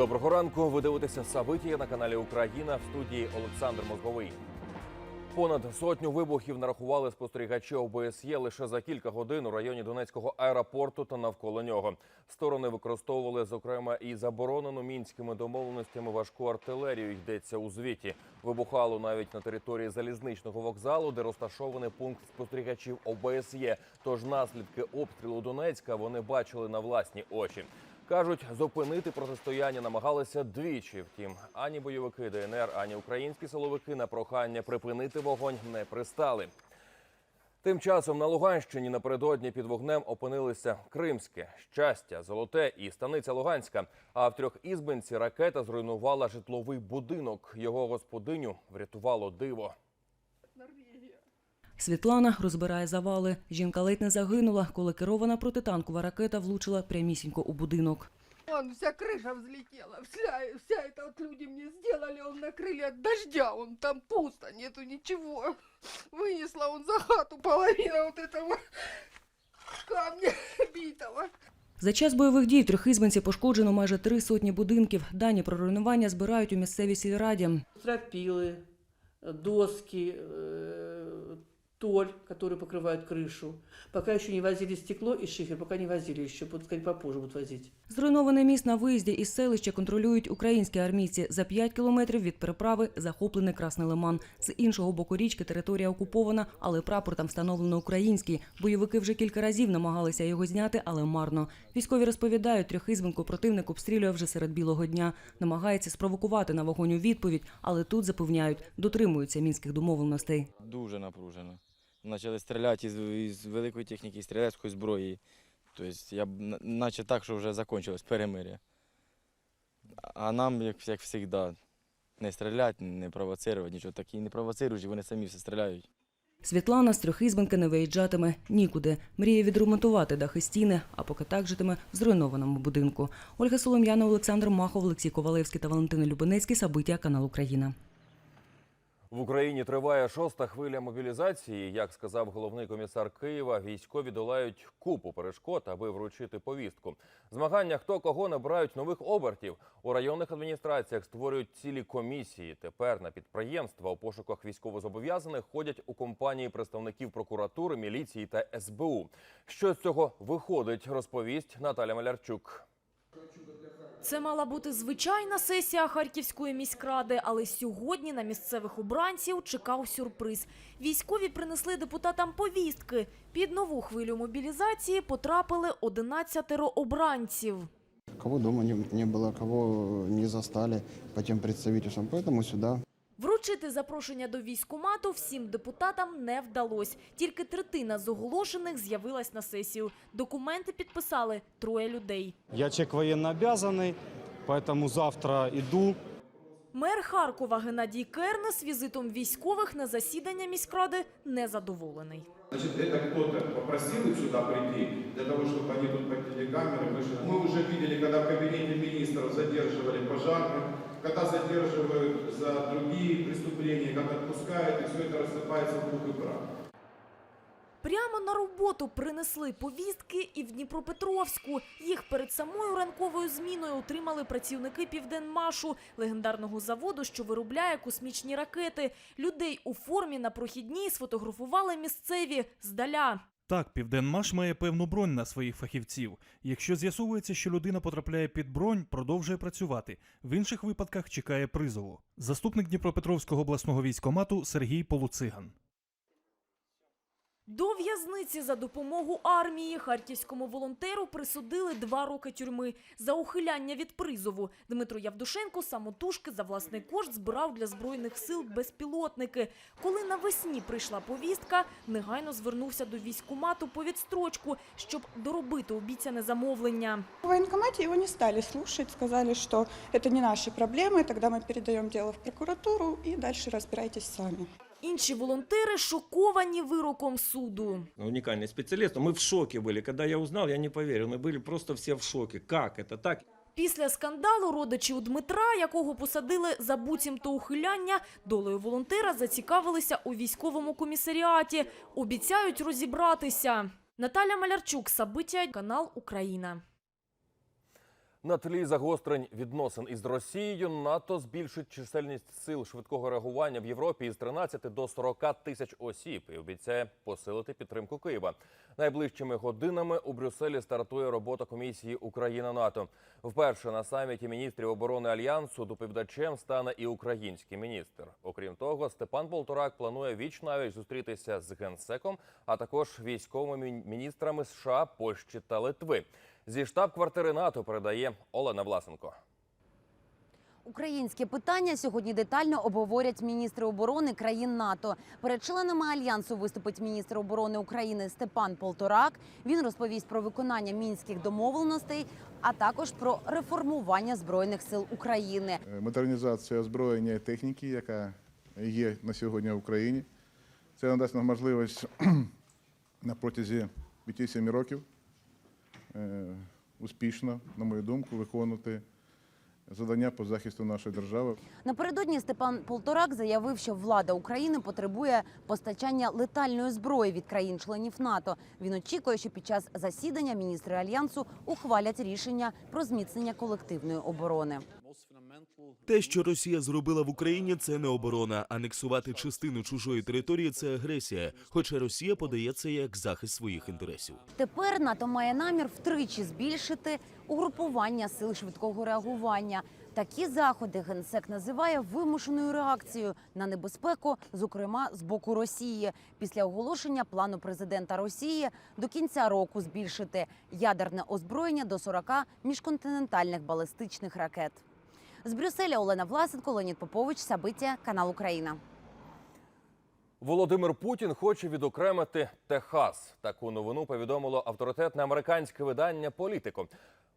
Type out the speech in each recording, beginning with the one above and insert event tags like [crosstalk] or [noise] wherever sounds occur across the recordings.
Доброго ранку. Ви дивитеся Сабитія на каналі Україна в студії Олександр Мозговий. Понад сотню вибухів нарахували спостерігачі ОБСЄ лише за кілька годин у районі Донецького аеропорту та навколо нього. Сторони використовували зокрема і заборонену мінськими домовленостями важку артилерію. Йдеться у звіті. Вибухало навіть на території залізничного вокзалу, де розташований пункт спостерігачів ОБСЄ. Тож наслідки обстрілу Донецька вони бачили на власні очі. Кажуть, зупинити протистояння намагалися двічі. Втім, ані бойовики ДНР, ані українські силовики на прохання припинити вогонь не пристали. Тим часом на Луганщині напередодні під вогнем опинилися Кримське, Щастя, Золоте і станиця Луганська. А в трьох ізбинці ракета зруйнувала житловий будинок. Його господиню врятувало диво. Світлана розбирає завали. Жінка ледь не загинула, коли керована протитанкова ракета влучила прямісінько у будинок. Вон вся крыша взлетела, вся, вся это вот люди мне сделали, он накрыли от дождя, он там пусто, нету ничего. Вынесла он за хату половину вот этого камня битого. За час бойових дій в Трьохізбинці пошкоджено майже три сотні будинків. Дані про руйнування збирають у місцевій сільраді. стропилы, э, доски, э, толь, которые покрывают крышу. Пока еще не возили стекло и шифер, пока не возили еще, будут сказать, попозже будут возить. Зруйнований міст на виїзді із селища контролюють українські армійці. За 5 кілометрів від переправи захоплений Красний Лиман. З іншого боку річки територія окупована, але прапор там встановлено український. Бойовики вже кілька разів намагалися його зняти, але марно. Військові розповідають, трьохізбинку противник обстрілює вже серед білого дня. Намагається спровокувати на вогонь у відповідь, але тут запевняють, дотримуються мінських домовленостей. Дуже напружено. Почали стріляти із, із великої техніки, із стрілецької зброї. Тобто я наче так, що вже закінчилось перемир'я. А нам, як, як завжди, не стріляти, не провоцирувати, нічого такі не провоцирують, вони самі все стріляють. Світлана з трьохізбинки не виїжджатиме нікуди. Мріє відремонтувати дахи стіни, а поки так житиме в зруйнованому будинку. Ольга Солом'яна, Олександр Махов, Олексій Ковалевський та Валентина Любенецький. Сабиття канал Україна. В Україні триває шоста хвиля мобілізації. Як сказав головний комісар Києва, військові долають купу перешкод, аби вручити повістку. Змагання хто кого набирають нових обертів у районних адміністраціях. Створюють цілі комісії. Тепер на підприємства у пошуках військовозобов'язаних ходять у компанії представників прокуратури, міліції та СБУ. Що з цього виходить, розповість Наталя Малярчук. Це мала бути звичайна сесія Харківської міськради, але сьогодні на місцевих обранців чекав сюрприз. Військові принесли депутатам повістки. Під нову хвилю мобілізації потрапили 11 обранців. Кого дома не, не кого не застали по тем представительствам. Сюда Вручити запрошення до військкомату всім депутатам не вдалося. Тільки третина з оголошених з'явилась на сесію. Документи підписали троє людей. Я человек военно обязанный, поэтому завтра иду. Мер Харкова Геннадій Кернес візитом військових на засідання міськради незадоволений. Значит, это кто-то попросил их сюда прийти, для того, чтобы они тут по телекамерам вышли. Мы уже видели, когда в кабинете министров задерживали пожарных, когда задерживают за другие преступления, как отпускают, и все это рассыпается в пух и прах. Прямо на роботу принесли повістки і в Дніпропетровську. Їх перед самою ранковою зміною отримали працівники Південмашу, легендарного заводу, що виробляє космічні ракети. Людей у формі на прохідній сфотографували місцеві здаля. Так, Південмаш має певну бронь на своїх фахівців. Якщо з'ясовується, що людина потрапляє під бронь, продовжує працювати. В інших випадках чекає призову. Заступник Дніпропетровського обласного військомату Сергій Полуциган. До в'язниці за допомогу армії харківському волонтеру присудили два роки тюрми за ухиляння від призову. Дмитро Явдушенко самотужки за власний кошт збирав для збройних сил безпілотники. Коли навесні прийшла повістка, негайно звернувся до військкомату по відстрочку, щоб доробити обіцяне замовлення. В военкомате его не стали слушать, сказали, что это не наши проблемы, тогда мы передаем дело в прокуратуру и дальше разбирайтесь сами. Інші волонтери шоковані вироком суду. уникальный специалист. Мы в шоке были. Когда я узнал, я не поверил. Мы были просто все в шоке. Как это так? Після скандалу родичі у Дмитра, якого посадили за буцімто ухиляння, долею волонтера зацікавилися у військовому комісаріаті. Обіцяють розібратися. Наталя Малярчук, Сабиття, канал Україна. На тлі загострень відносин із Росією НАТО збільшить чисельність сил швидкого реагування в Європі із 13 до 40 тисяч осіб і обіцяє посилити підтримку Києва. Найближчими годинами у Брюсселі стартує робота комісії Україна НАТО. Вперше на саміті міністрів оборони альянсу доповідачем стане і український міністр. Окрім того, Степан Полторак планує віч навіть зустрітися з генсеком, а також військовими міністрами США, Польщі та Литви. Зі штаб-квартири НАТО передає Олена Власенко. Українське питання сьогодні детально обговорять міністри оборони країн НАТО. Перед членами альянсу виступить міністр оборони України Степан Полторак. Він розповість про виконання мінських домовленостей, а також про реформування збройних сил України. Е, Модернізація озброєння і техніки, яка є на сьогодні в Україні. Це надасть нам можливість [clears throat] на протязі 5-7 років успішно, на мою думку, виконувати завдання по захисту нашої держави. Напередодні Степан Полторак заявив, що влада України потребує постачання летальної зброї від країн-членів НАТО. Він очікує, що під час засідання міністри альянсу ухвалять рішення про зміцнення колективної оборони. Те, що Росія зробила в Україні, це не оборона. Анексувати частину чужої території це агресія. Хоча Росія подає це як захист своїх інтересів. Тепер НАТО має намір втричі збільшити угрупування сил швидкого реагування. Такі заходи генсек називає вимушеною реакцією на небезпеку, зокрема з боку Росії, після оголошення плану президента Росії до кінця року збільшити ядерне озброєння до 40 міжконтинентальних балістичних ракет. З Брюсселя Олена Власенко, Леонід Попович, Сабиття, канал Україна. Володимир Путін хоче відокремити Техас. Таку новину повідомило авторитетне американське видання Політико.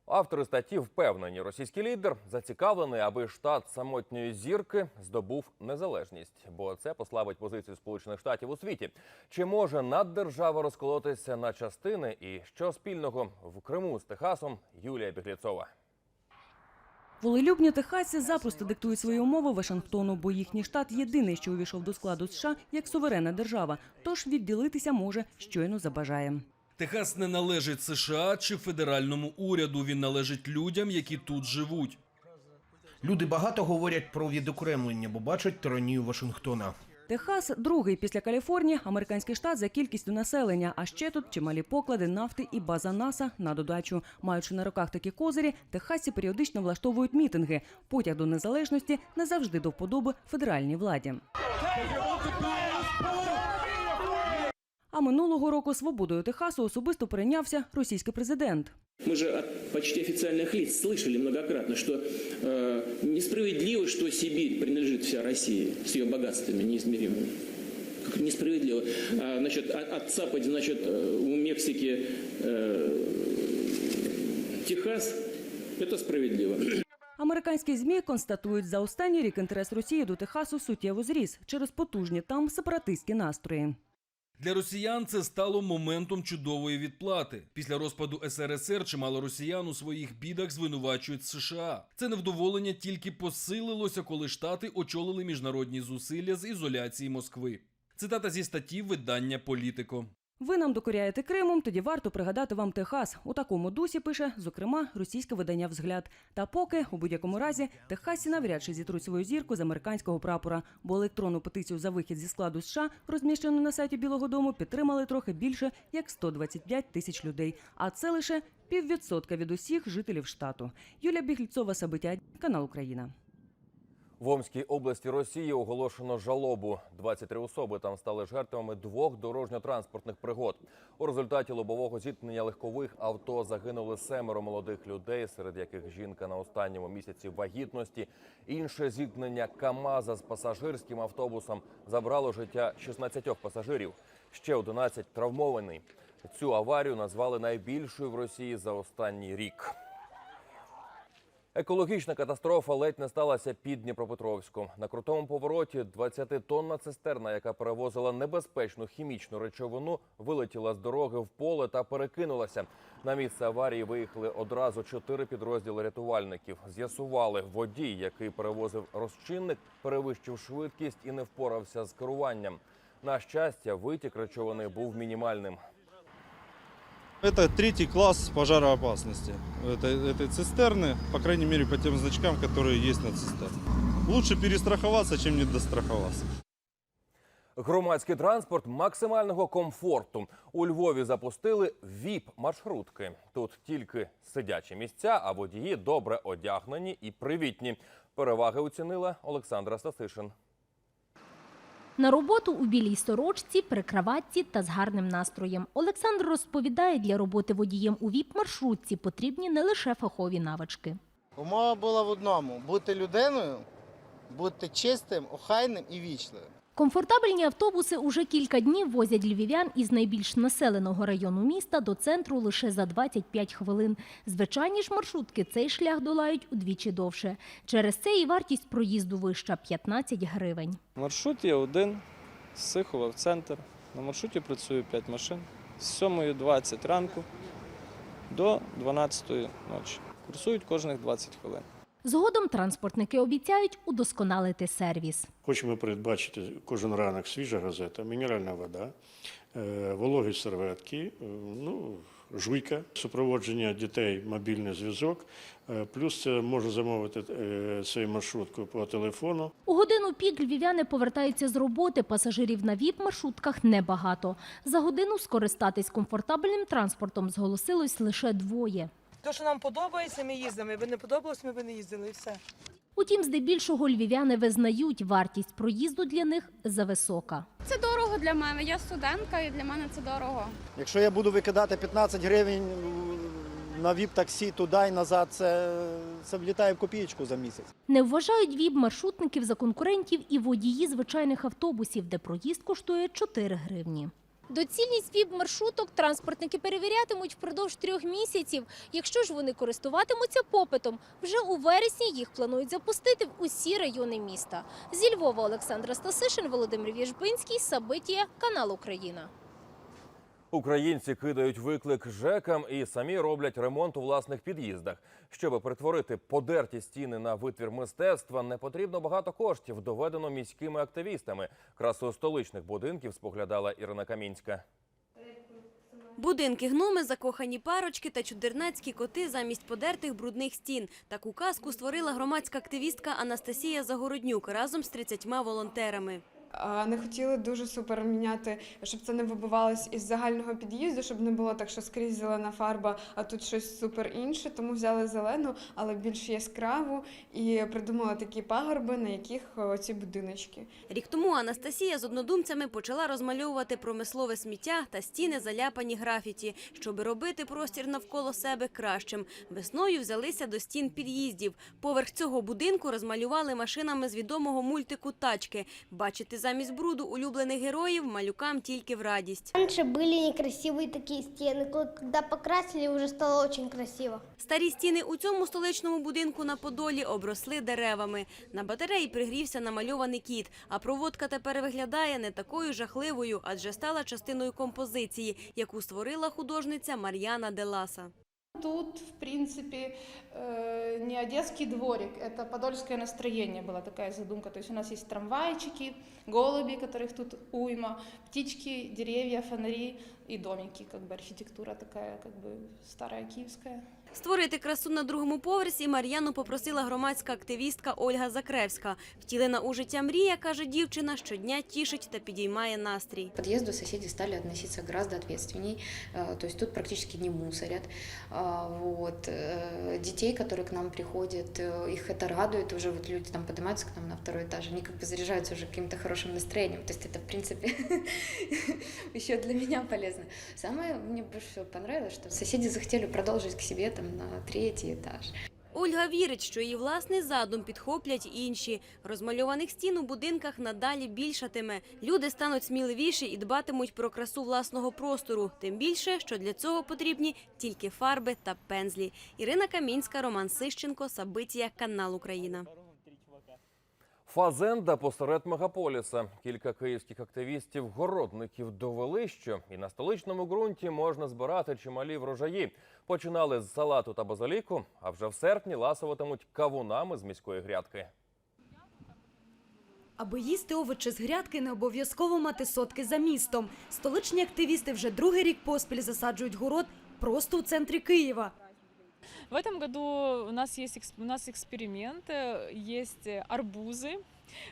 Автори статті впевнені, російський лідер зацікавлений, аби штат самотньої зірки здобув незалежність, бо це послабить позицію Сполучених Штатів у світі. Чи може наддержава розколотися на частини? І що спільного в Криму з Техасом? Юлія Бігліцова. Волелюбні техасці запросто диктують свої умови Вашингтону, бо їхній штат єдиний, що увійшов до складу США як суверенна держава. Тож відділитися може щойно забажає. Техас не належить США чи федеральному уряду. Він належить людям, які тут живуть. Люди багато говорять про відокремлення, бо бачать тиранію Вашингтона. Техас другий після Каліфорнії, американський штат за кількістю населення. А ще тут чималі поклади нафти і база НАСА на додачу. Маючи на руках такі козирі, техасці періодично влаштовують мітинги. Потяг до незалежності не завжди до вподоби федеральній владі. А минулого року свободою Техасу особисто перейнявся російський президент. Мы же от почти официальных лиц слышали многократно, что э, несправедливо, что Сибирь принадлежит вся России с ее богатствами неизмеримыми. Как несправедливо. А, значит, о- отцапать, значит, э, у Мексики э, Техас, это справедливо. Американські змі констатують, за останній рік інтерес Росії до Техасу суттєво зріс через потужні там сепаратистські настрої. Для росіян це стало моментом чудової відплати. Після розпаду СРСР чимало росіян у своїх бідах звинувачують США. Це невдоволення тільки посилилося, коли штати очолили міжнародні зусилля з ізоляції Москви. Цитата зі статті видання Політико. Ви нам докоряєте Кримом, тоді варто пригадати вам Техас. У такому дусі пише, зокрема, російське видання «Взгляд». Та поки, у будь-якому разі, техасці навряд чи зітруть свою зірку з американського прапора, бо електронну петицію за вихід зі складу США, розміщену на сайті Білого Дому, підтримали трохи більше як 125 тисяч людей. А це лише піввідсотка від усіх жителів штату. Юлія Бігліцова, Сабиття, канал Україна. В Омській області Росії оголошено жалобу. 23 особи там стали жертвами двох дорожньо-транспортних пригод. У результаті лобового зіткнення легкових авто загинули семеро молодих людей, серед яких жінка на останньому місяці вагітності. Інше зіткнення КАМАЗа з пасажирським автобусом забрало життя 16 пасажирів. Ще 11 травмовані. Цю аварію назвали найбільшою в Росії за останній рік. Екологічна катастрофа ледь не сталася під Дніпропетровськом. На крутому повороті 20-тонна цистерна, яка перевозила небезпечну хімічну речовину, вилетіла з дороги в поле та перекинулася. На місце аварії виїхали одразу чотири підрозділи рятувальників. З'ясували, водій, який перевозив розчинник, перевищив швидкість і не впорався з керуванням. На щастя, витік речовини був мінімальним. Это третий класс пожароопасности этой, этой цистерны, по крайней мере по тем значкам, которые есть на цистерне. Лучше перестраховаться, чем не достраховаться. Громадський транспорт максимального комфорту. У Львові запустили ВІП-маршрутки. Тут тільки сидячі місця, а водії добре одягнені і привітні. Переваги оцінила Олександра Стасишин. На роботу у білій сорочці, при краватці та з гарним настроєм. Олександр розповідає, для роботи водієм у ВІП-маршрутці потрібні не лише фахові навички. Умова була в одному: бути людиною, бути чистим, охайним і вічливим. Комфортабельні автобуси уже кілька днів возять львів'ян із найбільш населеного району міста до центру лише за 25 хвилин. Звичайні ж маршрутки цей шлях долають удвічі довше. Через це і вартість проїзду вища 15 гривень. Маршрут є один з Сихова в центр. На маршруті працює 5 машин з 7.20 ранку до 12 ночі. Курсують кожних 20 хвилин. Згодом транспортники обіцяють удосконалити сервіс. Хочемо передбачити кожен ранок свіжа газета, мінеральна вода, е, вологі серветки, е, ну, жуйка, супроводження дітей, мобільний зв'язок. Е, Плюс це можу замовити свою маршрутку по телефону. У годину пік львів'яни повертаються з роботи. Пасажирів на ВІП-маршрутках небагато. За годину скористатись комфортабельним транспортом зголосилось лише двоє. То, що нам подобається, ми їздимо. Якби не подобалось, ми б не їздили і все. Утім, здебільшого львів'яни визнають, вартість проїзду для них зависока. Це дорого для мене. Я студентка і для мене це дорого. Якщо я буду викидати 15 гривень на ВІП-таксі туди і назад, це, це влітає в копієчку за місяць. Не вважають ВІП-маршрутників за конкурентів і водії звичайних автобусів, де проїзд коштує 4 гривні. Доцільність ВІП-маршруток транспортники перевірятимуть впродовж трьох місяців. Якщо ж вони користуватимуться попитом, вже у вересні їх планують запустити в усі райони міста. Зі Львова Олександра Стасишин, Володимир Вєжбинський, Сабитія, канал Україна. Українці кидають виклик ЖЕКам і самі роблять ремонт у власних під'їздах. Щоб перетворити подерті стіни на витвір мистецтва, не потрібно багато коштів. Доведено міськими активістами. Красу столичних будинків споглядала Ірина Камінська. Будинки гноми, закохані парочки та чудернацькі коти замість подертих брудних стін. Таку казку створила громадська активістка Анастасія Загороднюк разом з 30 волонтерами. Не хотіли дуже супер міняти, щоб це не вибивалось із загального під'їзду, щоб не було так, що скрізь зелена фарба, а тут щось супер інше. Тому взяли зелену, але більш яскраву, і придумали такі пагорби, на яких ці будиночки. Рік тому Анастасія з однодумцями почала розмальовувати промислове сміття та стіни заляпані графіті, щоб робити простір навколо себе кращим. Весною взялися до стін під'їздів. Поверх цього будинку розмалювали машинами з відомого мультику Тачки. Бачити замість бруду улюблених героїв малюкам тільки в радість. Раньше были некрасивые такие стены, когда покрасили, уже стало очень красиво. Старі стіни у цьому столичному будинку на Подолі обросли деревами. На батареї пригрівся намальований кіт, а проводка тепер виглядає не такою жахливою, адже стала частиною композиції, яку створила художниця Мар'яна Деласа. Тут, в принципе, э, не одесский дворик, это подольское настроение была такая задумка. То есть у нас есть трамвайчики, голуби, которых тут уйма, птички, деревья, фонари и домики, как бы архитектура такая, как бы старая киевская. Створити красу на другому поверсі Мар'яну попросила громадська активістка Ольга Закревська. Втілена у життя мрія, каже дівчина, щодня тішить та підіймає настрій. К подъезду соседи стали относиться гораздо ответственней, э, то есть тут практически не мусорят. А, Вот. э, Детей, которые к нам приходят, э, их это радует, уже вот люди там поднимаются к нам на второй этаж, они как бы заряжаются уже каким-то хорошим настроением, то есть это, в принципе, еще для [laughs] меня полезно. Самое мне больше всего понравилось, что соседи захотели продолжить к себе там на третій етаж. Ольга вірить, що її власний задум підхоплять інші. Розмальованих стін у будинках надалі більшатиме. Люди стануть сміливіші і дбатимуть про красу власного простору. Тим більше, що для цього потрібні тільки фарби та пензлі. Ірина Камінська, Роман Сищенко, Сабитія, канал Україна. Фазенда посеред мегаполіса. Кілька київських активістів-городників довели, що і на столичному ґрунті можна збирати чималі врожаї. Починали з салату та базиліку, а вже в серпні ласуватимуть кавунами з міської грядки. Аби їсти овочі з грядки, не обов'язково мати сотки за містом. Столичні активісти вже другий рік поспіль засаджують город просто у центрі Києва. В этом году у нас есть экс- у нас эксперимент, э, есть э, арбузы.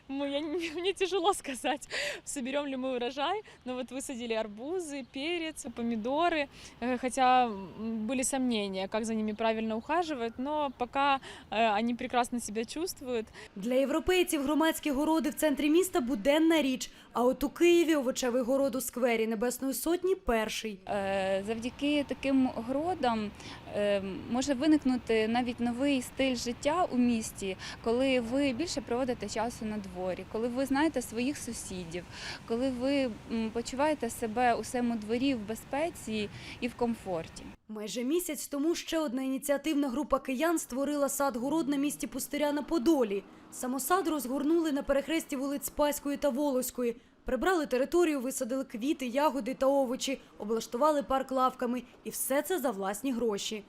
Мы, я, не- [laughs] мне тяжело сказать, соберем ли мы урожай, но вот высадили арбузы, перец, помидоры, э, хотя м, были сомнения, как за ними правильно ухаживать, но пока э, они прекрасно себя чувствуют. Для європейців громадські городи в центрі міста буденна річ. А от у Києві овочевий город у сквері Небесної Сотні перший. Е, Завдяки таким городам е, може виникнути навіть новий стиль життя у місті, коли ви більше проводите часу на дворі, коли ви знаєте своїх сусідів, коли ви почуваєте себе у своєму дворі в безпеці і в комфорті. Майже місяць тому ще одна ініціативна група киян створила сад-город на місці Пустиря на Подолі. Самосад розгорнули на перехресті вулиць Спаської та Волоської. Прибрали територію, висадили квіти, ягоди та овочі, облаштували парк лавками. І все це за власні гроші.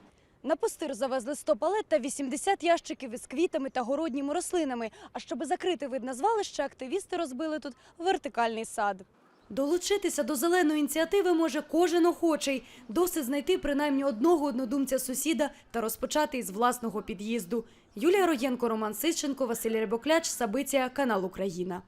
На пустир завезли 100 палет та 80 ящиків із квітами та городніми рослинами. А щоб закрити вид на звалище, активісти розбили тут вертикальний сад. Долучитися до зеленої ініціативи може кожен охочий. Досить знайти принаймні одного однодумця сусіда та розпочати із власного під'їзду. Юлія Роєнко, Роман Сищенко, Василь Рибокляч, Сабиція, канал Україна.